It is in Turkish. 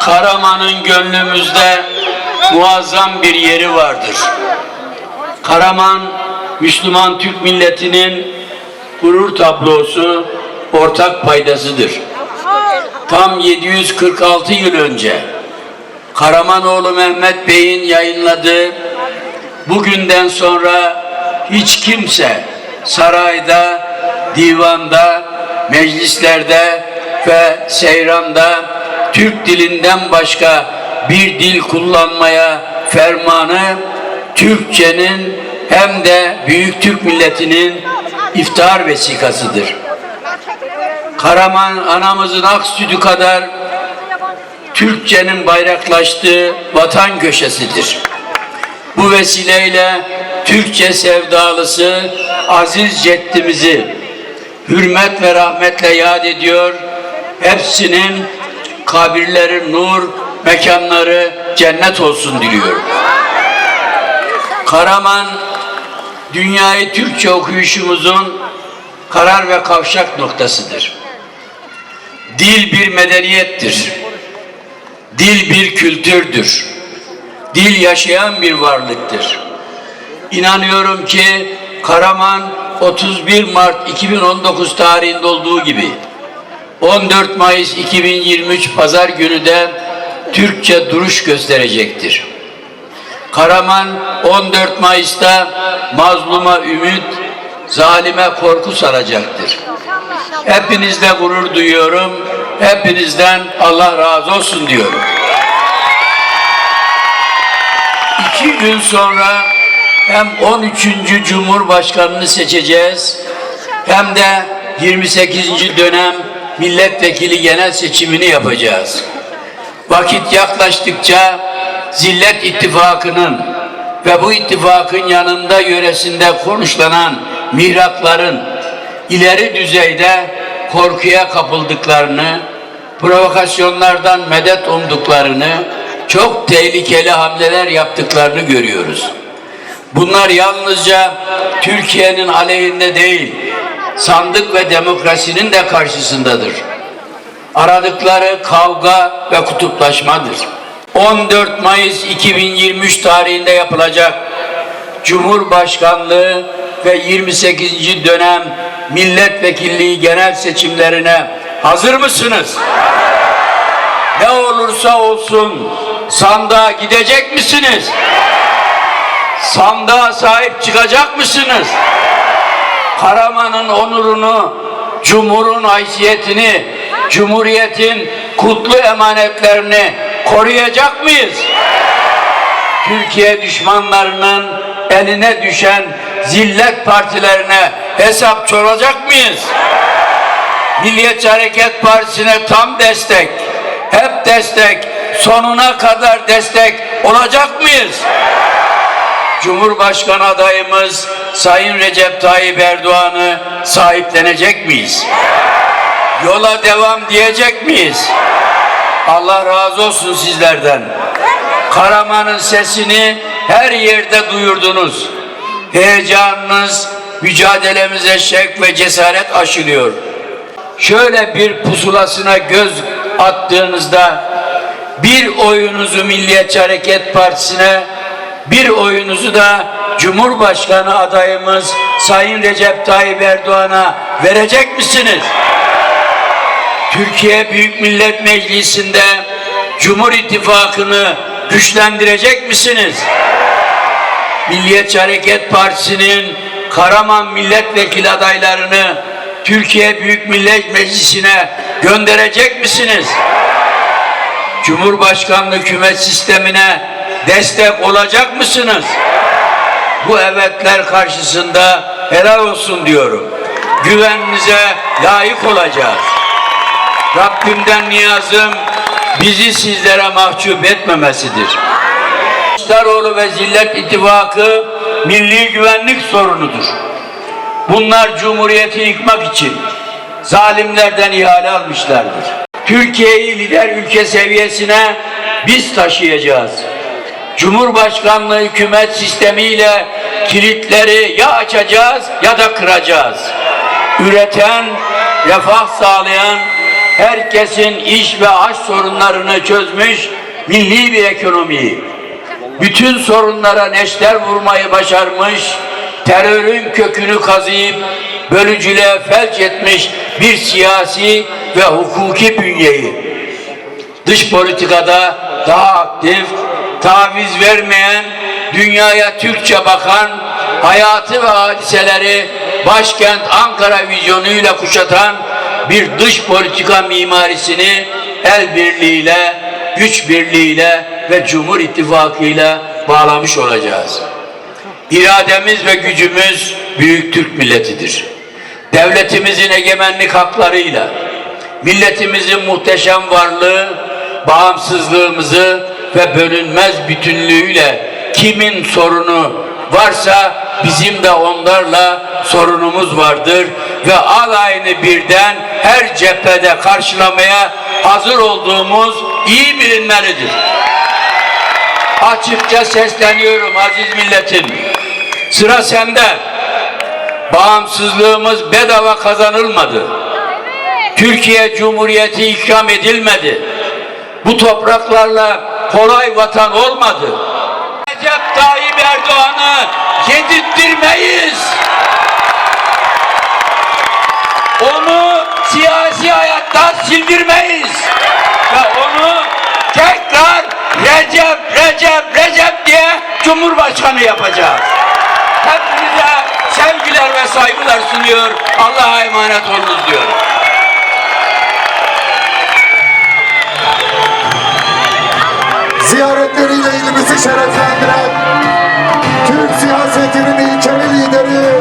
Karaman'ın gönlümüzde muazzam bir yeri vardır. Karaman, Müslüman Türk milletinin gurur tablosu, ortak paydasıdır. Tam 746 yıl önce Karamanoğlu Mehmet Bey'in yayınladığı bugünden sonra hiç kimse sarayda, divanda, meclislerde ve seyranda Türk dilinden başka bir dil kullanmaya fermanı Türkçenin hem de büyük Türk milletinin iftihar vesikasıdır. Karaman anamızın ak sütü kadar Türkçenin bayraklaştığı vatan köşesidir. Bu vesileyle Türkçe sevdalısı aziz ceddimizi hürmet ve rahmetle yad ediyor. Hepsinin kabirleri nur, mekanları cennet olsun diliyorum. Karaman dünyayı Türkçe okuyuşumuzun karar ve kavşak noktasıdır. Dil bir medeniyettir. Dil bir kültürdür. Dil yaşayan bir varlıktır. İnanıyorum ki Karaman 31 Mart 2019 tarihinde olduğu gibi 14 Mayıs 2023 Pazar günü de Türkçe duruş gösterecektir. Karaman 14 Mayıs'ta mazluma ümit, zalime korku saracaktır. Hepinizle gurur duyuyorum. Hepinizden Allah razı olsun diyorum. İki gün sonra hem 13. Cumhurbaşkanını seçeceğiz hem de 28. dönem milletvekili genel seçimini yapacağız. Vakit yaklaştıkça Zillet İttifakı'nın ve bu ittifakın yanında yöresinde konuşlanan mihrakların ileri düzeyde korkuya kapıldıklarını, provokasyonlardan medet umduklarını, çok tehlikeli hamleler yaptıklarını görüyoruz. Bunlar yalnızca Türkiye'nin aleyhinde değil, sandık ve demokrasinin de karşısındadır. Aradıkları kavga ve kutuplaşmadır. 14 Mayıs 2023 tarihinde yapılacak Cumhurbaşkanlığı ve 28. dönem milletvekilliği genel seçimlerine hazır mısınız? Ne olursa olsun sandığa gidecek misiniz? Sandığa sahip çıkacak mısınız? Karaman'ın onurunu, Cumhur'un haysiyetini, Cumhuriyet'in kutlu emanetlerini koruyacak mıyız? Türkiye düşmanlarının eline düşen zillet partilerine hesap soracak mıyız? Milliyetçi Hareket Partisi'ne tam destek, hep destek, sonuna kadar destek olacak mıyız? Cumhurbaşkanı adayımız Sayın Recep Tayyip Erdoğan'ı sahiplenecek miyiz? Yola devam diyecek miyiz? Allah razı olsun sizlerden. Karaman'ın sesini her yerde duyurdunuz. Heyecanınız mücadelemize şevk ve cesaret aşılıyor. Şöyle bir pusulasına göz attığınızda bir oyunuzu Milliyetçi Hareket Partisi'ne bir oyunuzu da Cumhurbaşkanı adayımız Sayın Recep Tayyip Erdoğan'a verecek misiniz? Türkiye Büyük Millet Meclisi'nde Cumhur İttifakı'nı güçlendirecek misiniz? Milliyetçi Hareket Partisi'nin Karaman milletvekili adaylarını Türkiye Büyük Millet Meclisi'ne gönderecek misiniz? Cumhurbaşkanlığı hükümet sistemine destek olacak mısınız? Bu evetler karşısında helal olsun diyorum. Güveninize layık olacağız. Rabbimden niyazım bizi sizlere mahcup etmemesidir. Kılıçdaroğlu ve Zillet İttifakı milli güvenlik sorunudur. Bunlar cumhuriyeti yıkmak için zalimlerden ihale almışlardır. Türkiye'yi lider ülke seviyesine biz taşıyacağız. Cumhurbaşkanlığı hükümet sistemiyle kilitleri ya açacağız ya da kıracağız. Üreten, refah sağlayan, herkesin iş ve aş sorunlarını çözmüş milli bir ekonomiyi, bütün sorunlara neşter vurmayı başarmış, terörün kökünü kazıyıp bölücülüğe felç etmiş bir siyasi ve hukuki bünyeyi, dış politikada daha aktif, taviz vermeyen, dünyaya Türkçe bakan, hayatı ve hadiseleri başkent Ankara vizyonuyla kuşatan bir dış politika mimarisini el birliğiyle, güç birliğiyle ve Cumhur İttifakı'yla bağlamış olacağız. İrademiz ve gücümüz büyük Türk milletidir. Devletimizin egemenlik haklarıyla, milletimizin muhteşem varlığı, bağımsızlığımızı ve bölünmez bütünlüğüyle kimin sorunu varsa bizim de onlarla sorunumuz vardır ve alayını birden her cephede karşılamaya hazır olduğumuz iyi bilinmelidir. Açıkça sesleniyorum aziz milletim. Sıra sende. Bağımsızlığımız bedava kazanılmadı. Türkiye Cumhuriyeti ikram edilmedi. Bu topraklarla kolay vatan olmadı. Recep Tayyip Erdoğan'ı yedirttirmeyiz. Onu siyasi hayattan sildirmeyiz. Ve onu tekrar Recep, Recep, Recep diye Cumhurbaşkanı yapacağız. Hepinize sevgiler ve saygılar sunuyor. Allah'a emanet olunuz diyorum. Ziyaretleriyle ilimizi şereflendiren Türk siyasetinin ilkeli lideri